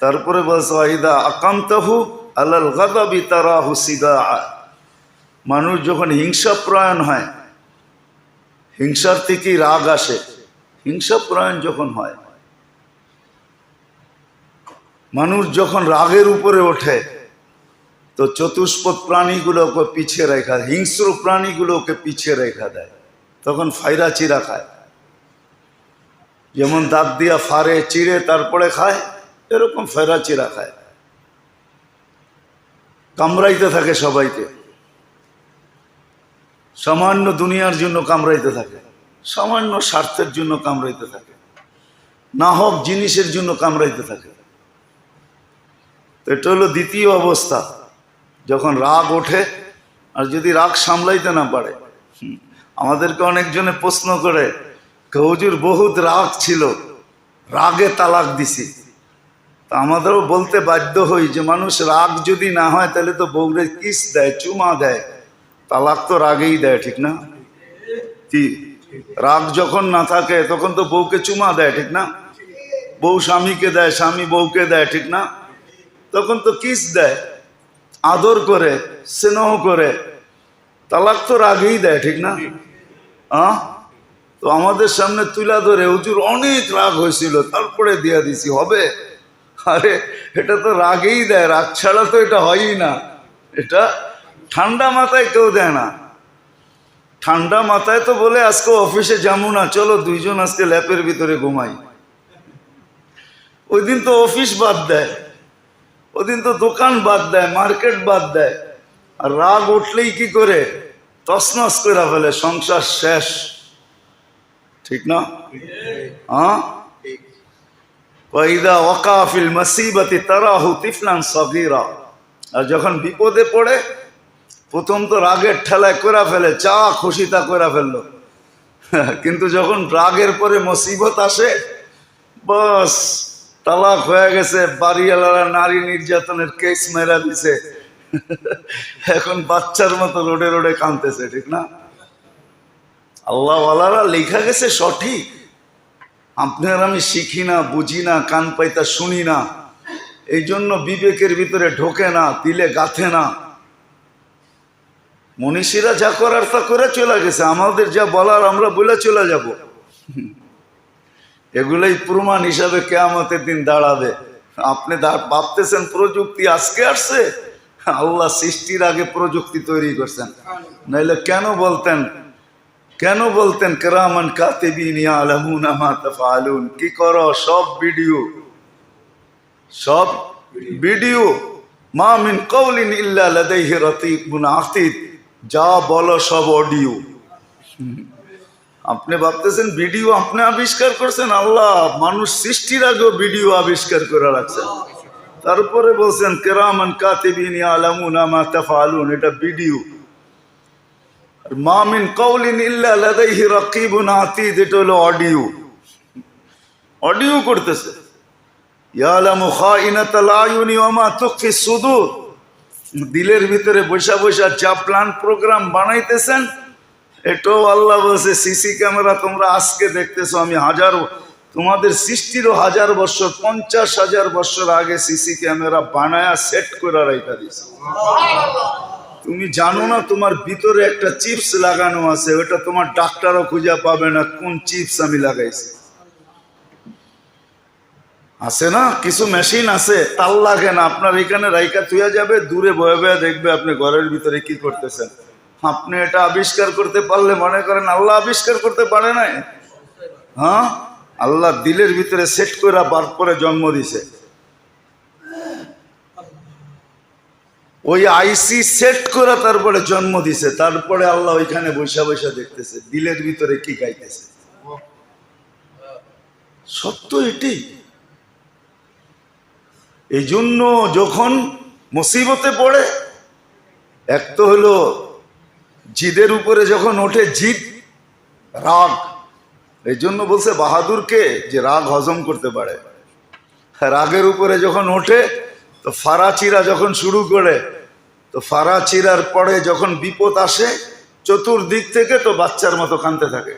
তারপরে বলছে আইদা আকামতাহু আলাল গাদাবি তারা হুসিদা মানুষ যখন হিংসা প্রয়ণ হয়, হিংসার থেকেই রাগ আসে। হিংসা প্রয়ণ যখন হয়, মানুষ যখন রাগের উপরে ওঠে, তো চতুষ্পদ প্রাণীগুলোকে পিছিয়ে রেখা, হিংস্র প্রাণীগুলোকে পিছিয়ে রেখা দেয়। তখন ফাইরা চিরা খায়। যেমন দাঁত দিয়া ফারে চিড়ে তারপরে খায় এরকম ফেরা চিরা খায়। কামড়াইতে থাকে সবাইকে। সামান্য দুনিয়ার জন্য কামড়াইতে থাকে। সামান্য স্বার্থের জন্য কামড়াইতে থাকে। না হোক জিনিসের জন্য কামড়াইতে থাকে। তো এটা হলো দ্বিতীয় অবস্থা। যখন রাগ ওঠে, আর যদি রাগ সামলাইতে না পারে আমাদেরকে অনেকজনে প্রশ্ন করে, "কে হুজুর, বহুত রাগ ছিল, রাগে তালাক দিছি। তা আমাদেরও বলতে বাধ্য হই যে মানুষ রাগ যদি না হয়, তাহলে তো বউরে কিস দেয়, চুমা দেয়, তালাক তো রাগেই দেয়, ঠিক না? কি? রাগ যখন না থাকে, তখন তো বউকে চুমা দেয়, ঠিক না? বউ স্বামীকে দেয়, স্বামী বউকে দেয়, ঠিক না? তখন তো কিস দেয়, আদর করে, স্নেহ করে, তালাক তো রাগেই দেয়, ঠিক না? আহ তো আমাদের সামনে তুলা ধরে হুজুর অনেক রাগ হয়েছিল, তারপরে দিয়া দিছি, হবে? আরে, এটা তো রাগেই দেয়, রাগ ছাড়া তো এটা হয়ই না। এটা ঠান্ডা মাথায় কেউ দেয় না। ঠান্ডা মাথায় তো বলে আজকে অফিসে যাব না, চলো দুইজন আজকে ল্যাপের ভিতরে ঘুমাই। ওই দিন তো অফিস বাদ দেয় ওদিন তো দোকান বাদ দেয়, মার্কেট বাদ দেয়। আর রাগ উঠলেই কি করে? তসনস করে ফেলে, সংসার শেষ। ঠিক না? হ্যাঁ? ওয়াইদা ওয়াকাফিল আর যখন বিপদে পড়ে, প্রথম তো রাগের ঠেলায় করে ফেলে, চা খুশি তা করে ফেলল। কিন্তু যখন রাগের পরে মুসিবত আসে, বস, তালাক হয়ে গেছে, বাড়িওয়ালারা নারী নির্যাতনের কেস মেরা দিছে। এখন বাচ্চার মতো রোডে রোডে কাঁদতেছে, ঠিক না? আল্লাহওয়ালারা লেখা গেছে সঠিক। আপনার আমি শিখি না, বুঝি না, কান পাইতা শুনি না। এই জন্য বিবেকের ভিতরে ঢোকে না, তিলে গাথে না। মনীষীরা যা করার তা করে চলে গেছে, আমাদের যা বলার আমরা বলে চলে যাব। এগুলোই প্রমাণ হিসাবে কেয়ামতের দিন দাঁড়াবে। আপনি ভাবতেছেন প্রযুক্তি আজকে আসছে? আল্লাহ সৃষ্টির আগে প্রযুক্তি তৈরি করছেন। নাইলে কেন বলতেন কেন বলতেন, কেরামান তাফআলুন? কি করো, সব ভিডিও? সব ভিডিও? মা মিন আতীদ। যা বলো, সব অডিও। আপনি ভাবতেছেন, ভিডিও আপনি আবিষ্কার করছেন? আল্লাহ, মানুষ সৃষ্টির আগেও ভিডিও আবিষ্কার করে রাখছেন। তারপরে বলছেন, কেরামান কাতিবিন ইয়ালামুন মা তাফআলুন, এটা ভিডিও। মামিন কৌলিন হলো অডিও অডিও করতেছে। মা দিলের ভিতরে বৈশা বৈশা যা প্ল্যান প্রোগ্রাম বানাইতেছেন, এটাও আল্লাহ বলছে, সিসি ক্যামেরা তোমরা আজকে দেখতেছো, আমি হাজার তোমাদের সৃষ্টিরও হাজার বছর, পঞ্চাশ হাজার বছর আগে সিসি ক্যামেরা বানায়া সেট করে রাইখা দিছে তুমি জানো না তোমার ভিতরে একটা চিপস লাগানো আছে, ওটা তোমার ডাক্তারও খুঁজে পাবে না কোন চিপস আমি লাগাইছি। আছে না? কিছু মেশিন আছে তাল লাগে না। আপনার এখানে রাইকা তুইয়া যাবে, দূরে বয়ে বয়ে দেখবে আপনি ঘরের ভিতরে কি করতেছেন। আপনি এটা আবিষ্কার করতে পারলে মনে করেন আল্লাহ আবিষ্কার করতে পারে নাই। হ্যাঁ? আল্লাহ দিলের ভিতরে সেট করে বার করে জন্ম দিছে। ওই আইসি সেট করে তারপরে জন্ম দিছে। তারপরে আল্লাহ ওইখানে বৈশা বৈশা দেখতেছে। দিলের ভিতরে কি গাইতেছে? সত্য এটি এই জন্য যখন মুসিবতে পড়ে, এক তো হলো জিদের উপরে যখন ওঠে জিদ, রাগ। এই জন্য বলছে বাহাদুরকে যে রাগ হজম করতে পারে। রাগের উপরে যখন ওঠে তো ফারাচিরা যখন শুরু করে, তো ফারাচিরার পরে যখন বিপদ আসে, চতুর্দিক থেকে তো বাচ্চার মতো কানতে থাকে।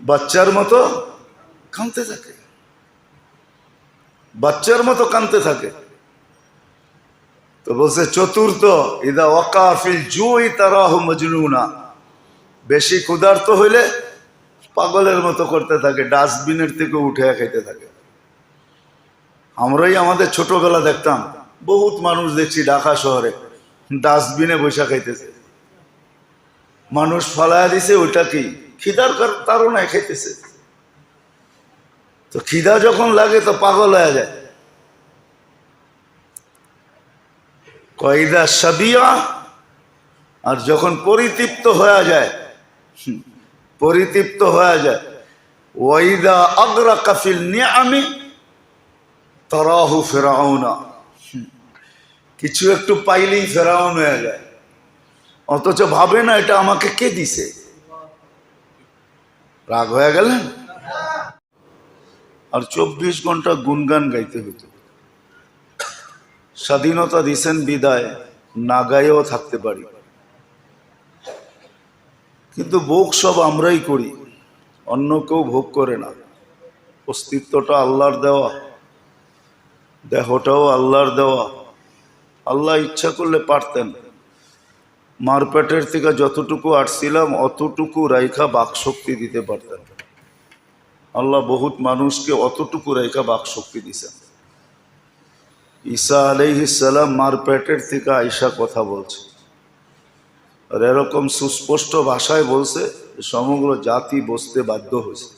বাচ্চার মতো কানতে থাকে। বাচ্চার মতো কানতে থাকে। তো বলছে, চতুর্থ, ইদা ওয়াকাফিল জুই তারাহ মজনুনা। বেশি ক্ষুধার্ত হইলে পাগলের মতো করতে থাকে, ডাস্টবিনের থেকে উঠে খাইতে থাকে। আমরাই আমাদের ছোটবেলা দেখতাম। বহুত মানুষ দেখছি ঢাকা শহরে, ডাস্টবিনে বৈশা খাইতেছে। মানুষ ফালায়া দিছে, ওইটা কি? খিদার কার- তাড়নায় খাইতেছে। তো খিদা যখন লাগে তো পাগল হয়ে যায়। কয়দা সাবিয়া, আর যখন পরিতৃপ্ত হয়ে যায়, পরিতৃপ্ত হয়ে যায়, ওয়াইদা আগ্রা কাফিল নিয়ে আমি তরাহু ফেরাউনা। হুম, কিছু একটু পাইলেই ফেরাউন হয়ে যায়। অথচ ভাবে না এটা আমাকে কে দিছে? রাগ হয়ে গেলেন? আর চব্বিশ ঘণ্টা গুনগান গাইতে হতো স্বাধীনতা দিছেন বিদায় না গায়েও থাকতে পারি। কিন্তু ভোগ সব আমরাই করি অন্য কেউ ভোগ করে না। অস্তিত্বটা আল্লাহর দেওয়া। দেহটাও আল্লাহর দেওয়া। আল্লাহ ইচ্ছা করলে পারতেন। মারপেটের থেকে যতটুকু আটছিলাম, অতটুকু রাইখা বাকশক্তি দিতে পারতেন। আল্লাহ বহুত মানুষকে অতটুকু রাইখা বাকশক্তি দিছেন। ঈসা আলাইহিসাল্লাম মারপেটের থেকে আইসা কথা বলছে। আর এরকম সুস্পষ্ট ভাষায় বলছে সমগ্র জাতি বসতে বাধ্য হয়েছে।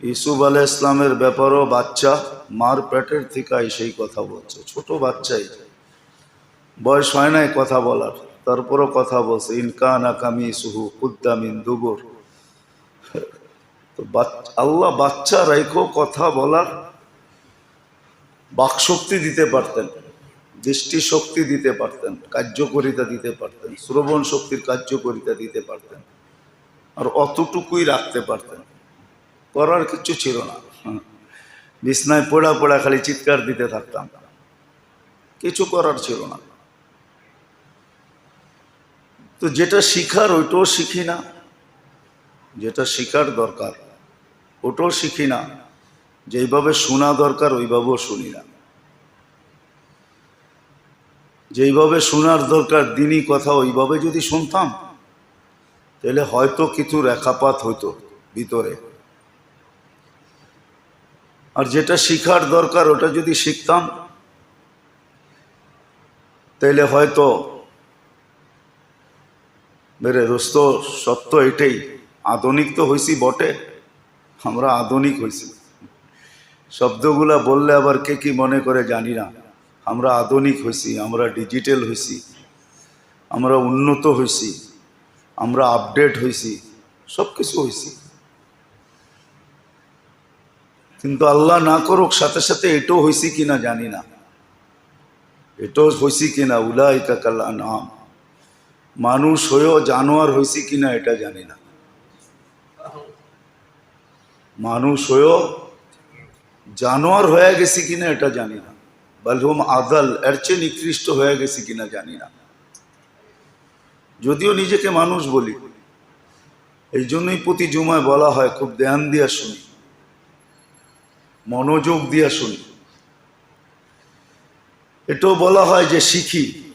ইসুফ আলাহ ইসলামের ব্যাপারও বাচ্চা, মার পেটের থেকে সেই কথা বলছে। ছোট বাচ্চাই বয়স হয় নাই কথা বলার। তারপরও কথা বলছে ইনকান আকামি সুহু কুদ্দামিন দুবর। তো আল্লাহ বাচ্চা রাইখো কথা বলার বাকশক্তি দিতে পারতেন দৃষ্টি শক্তি দিতে পারতেন, কার্যকরিতা দিতে পারতেন শ্রবণ শক্তির কার্যকরিতা দিতে পারতেন, আর অতটুকুই রাখতে পারতেন। করার কিছু ছিল না। বিছনায় পোড়া পোড়া খালি চিৎকার দিতে থাকতাম। কিছু করার ছিল না। তো যেটা শিখার ওইটাও শিখি না। যেটা শিখার দরকার, ওটাও শিখি না। যেইভাবে শোনা দরকার, ওইভাবেও শুনি না। যেইভাবে শোনার দরকার, দিনই কথা, ওইভাবে যদি শুনতাম, তাহলে হয়তো কিছু রেখাপাত হতো ভিতরে। আর যেটা শিখার দরকার, ওটা যদি শিখতাম তাহলে হয়তো মেরে দোস্ত সত্য এটাই। আধুনিক তো হয়েছি বটে, আমরা আধুনিক হয়েছি শব্দগুলা বললে আবার কে কি মনে করে জানি না। আমরা আধুনিক হয়েছি আমরা ডিজিটাল হয়েছি আমরা উন্নত হয়েছি আমরা আপডেট হয়েছি সব কিছু হয়েছি কিন্তু আল্লাহ না করুক, সাথে সাথে এটাও হয়েছি কিনা জানি না। এটাও হয়েছি কিনা? উলাইকা কাল্লা নাম মানুষ হয়েও জানোয়ার হয়েছি কিনা এটা জানি না। মানুষ হয়েও জানোয়ার হয়ে গেছি কিনা এটা জানি না। বালহুম আদাল, এর চেয়ে নিকৃষ্ট হয়ে গেছি কিনা জানি না। যদিও নিজেকে মানুষ বলি এই জন্যই প্রতি জুমায় বলা হয়, খুব ধ্যান দিয়া শুনি। মনোযোগ দিয়ে শুনি। এটাও বলা হয় যে শিখি।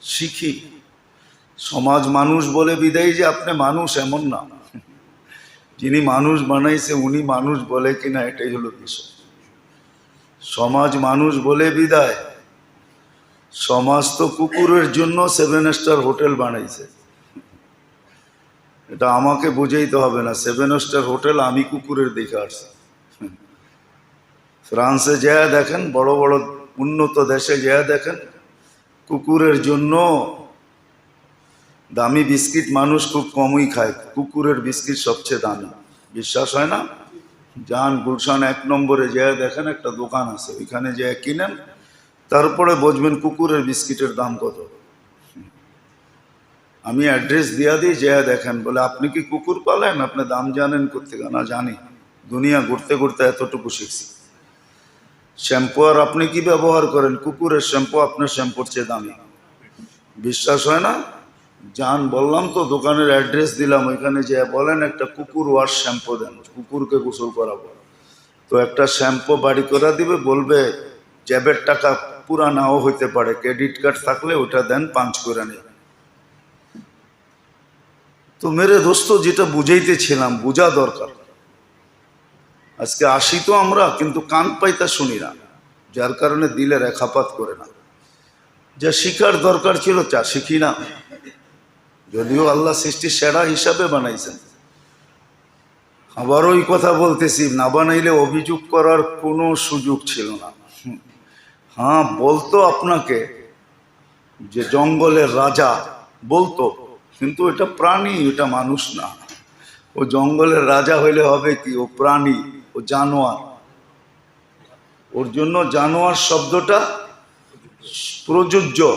শিখি। সমাজ মানুষ বলে বিদায় যে আপনি মানুষ এমন না। যিনি মানুষ বানাইছে, উনি মানুষ বলে কিনা এটাই হলো বিষয়। সমাজ মানুষ বলে বিদায়। সমাজ তো কুকুরের জন্য সেভেন স্টার হোটেল বানাইছে। এটা আমাকে বুঝাইতে হবে না। সেভেন স্টার হোটেল আমি কুকুরের দেখে আসছি। ফ্রান্সে যা দেখেন, বড় বড় উন্নত দেশে যা দেখেন, কুকুরের জন্য দামি বিস্কিট মানুষ খুব কমই খায়। কুকুরের বিস্কিট সবচেয়ে দামি। বিশ্বাস হয় না? যান গুলশান এক নম্বরে যা দেখেন, একটা দোকান আছে, ওইখানে যেয়ে কিনেন, তারপরে বুঝবেন কুকুরের বিস্কিটের দাম কত। আমি অ্যাড্রেস দিয়া দিই যে দেখেন, বলে, আপনি কি কুকুর পালেন? আপনি দাম জানেন করতে না, জানি। দুনিয়া ঘুরতে ঘুরতে এতটুকু শিখছি। শ্যাম্পু আর আপনি কি ব্যবহার করেন? কুকুরের শ্যাম্পু, আপনার শ্যাম্পুর চেয়ে দামি। বিশ্বাস হয় না? যান বললাম তো, দোকানের অ্যাড্রেস দিলাম, ওইখানে যে বলেন একটা কুকুর ওয়াশ শ্যাম্পু দেন, কুকুরকে গোসল করাবো। তো একটা শ্যাম্পু বাড়ি করে দিবে, বলবে, জ্যাবের টাকা পুরা নাও হইতে পারে, ক্রেডিট কার্ড থাকলে ওটা দেন পাঞ্চ করে নেবেন তো মেরে দোস্ত, যেটা বুঝাইতেছিলাম, বোঝা দরকার। আজকে আসি তো আমরা, কিন্তু কান পাইতা শুনি না। যার কারণে দিলে রেখাপাত করে না। যা শিখার দরকার ছিল চা শিখি না। যদিও আল্লাহ সৃষ্টি সেরা হিসাবে বানাইছেন। আবার ওই কথা বলতেছি, না বানাইলে অভিযোগ করার কোনো সুযোগ ছিল না। হ্যাঁ বলতো আপনাকে যে জঙ্গলের রাজা, বলতো, কিন্তু এটা প্রাণী এটা মানুষ না। ও জঙ্গলের রাজা হইলে হবে কি? ও প্রাণী। ও জানোয়ার। ওর জন্য জানোয়ার শব্দটা প্রযোজ্য।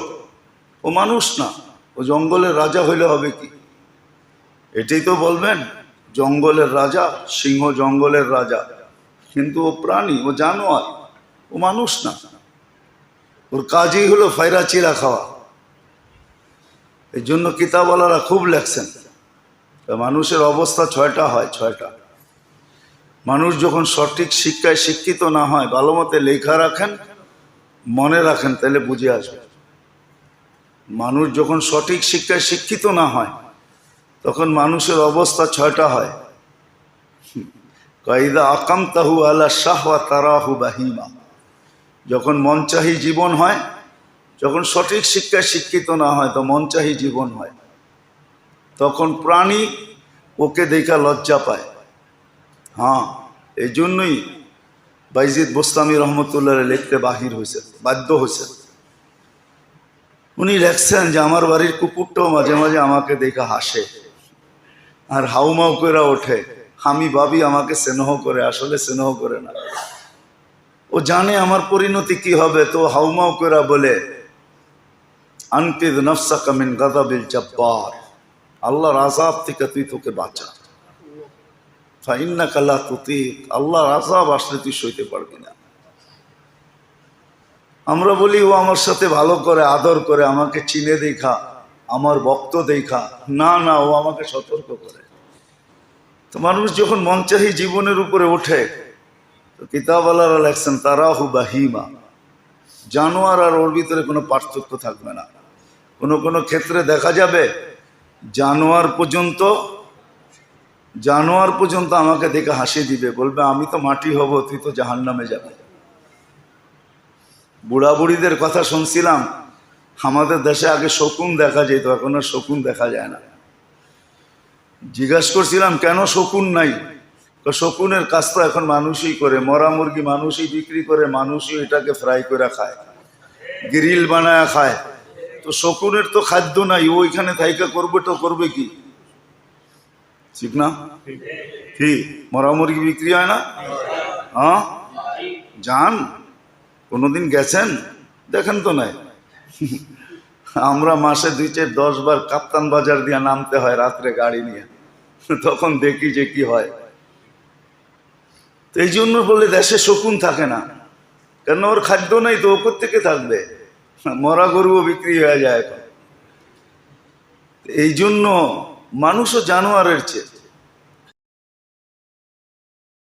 ও মানুষ না, ও জঙ্গলের রাজা হইলে হবে কি? এটাই তো বলবেন, জঙ্গলের রাজা, সিংহ জঙ্গলের রাজা। কিন্তু ও প্রাণী, ও জানোয়ার, ও মানুষ না। ওর কাজই হলো ফাইরা চিরা খাওয়া। এই জন্য কিতাবওয়ালারা খুব লেখছেন। মানুষের অবস্থা ছয়টা হয়, ছয়টা। মানুষ যখন সঠিক শিক্ষায় শিক্ষিত না হয়, ভালো মতে লেখা রাখেন, মনে রাখেন, তাহলে বুঝে আসবে। মানুষ যখন সঠিক শিক্ষায় শিক্ষিত না হয়, তখন মানুষের অবস্থা ছয়টা হয়। কাইদা আকাম তাহু আলা শাহওয়া তারাহু বাহিমা। যখন মনচাহী জীবন হয়, যখন সঠিক শিক্ষায় শিক্ষিত না হয়, তো মনচাহী জীবন হয়। তখন প্রাণী ওকে দেখা লজ্জা পায়। হ্যাঁ এই জন্যই বাইজিদ বোস্তামি রহমতুল্লাহ লিখতে বাহির হয়েছে, বাধ্য হয়েছে। উনি লেখছেন যে, আমার বাড়ির কুকুরটাও মাঝে মাঝে আমাকে দেখে হাসে আর হাউমাউ করে ওঠে। আমি ভাবি আমাকে স্নেহ করে, আসলে স্নেহ করে না। ও জানে আমার পরিণতি কি হবে, তো হাউমাউ করে বলে, আনকিদ নফসা কামিন গাদাবিল জব্বার। আল্লাহর আজাব থেকে তুই তোকে বাঁচা। ফাইন্না কাল্লা তুতি আল্লাহর আজাব আসলে তুই সইতে পারবি না। আমরা বলি, ও আমার সাথে ভালো করে, আদর করে, আমাকে চিনে দেখা, আমার ভক্ত দেখা। না না, ও আমাকে সতর্ক করে। তো মানুষ যখন মঞ্চাহী জীবনের উপরে ওঠে, তো কিতাবালারা লেখছেন, তারাহু বাহিমা। জানোয়ার আর ওর ভিতরে কোনো পার্থক্য থাকবে না। কোনো কোনো ক্ষেত্রে দেখা যাবে, জানোয়ার পর্যন্ত জানোয়ার পর্যন্ত আমাকে দেখে হাসি দিবে, বলবে, আমি তো মাটি হব, তুই তো জাহান নামে যাবে। বুড়া বুড়িদের কথা শুনছিলাম, আমাদের দেশে আগে শকুন দেখা যেত, এখন আর শকুন দেখা যায় না। জিজ্ঞাসা করছিলাম, কেন শকুন নাই? শকুনের কাজ তো এখন মানুষই করে, মরা মুরগি মানুষই বিক্রি করে, মানুষই এটাকে ফ্রাই করে খায়, গ্রিল বানায় খায়। তো শকুনের তো খাদ্য নাই ওইখানে থাইকা করবে তো করবে কি? ঠিক না? কি মরা মুরগি বিক্রি হয় না? হ্যাঁ? যান। কোনোদিন গেছেন? দেখেন তো নাই। আমরা মাসে দুই চার দশ বার কাপ্তান বাজার দিয়ে নামতে হয় রাত্রে গাড়ি নিয়ে। তখন দেখি যে কি হয়। তো এই জন্য বলে দেশে শকুন থাকে না। কেন ওর খাদ্য নেই তো ওপর থেকে থাকবে? মরা গরুও বিক্রি হয়ে যায় এখন। এই জন্য মানুষও জানোয়ারের চেয়ে।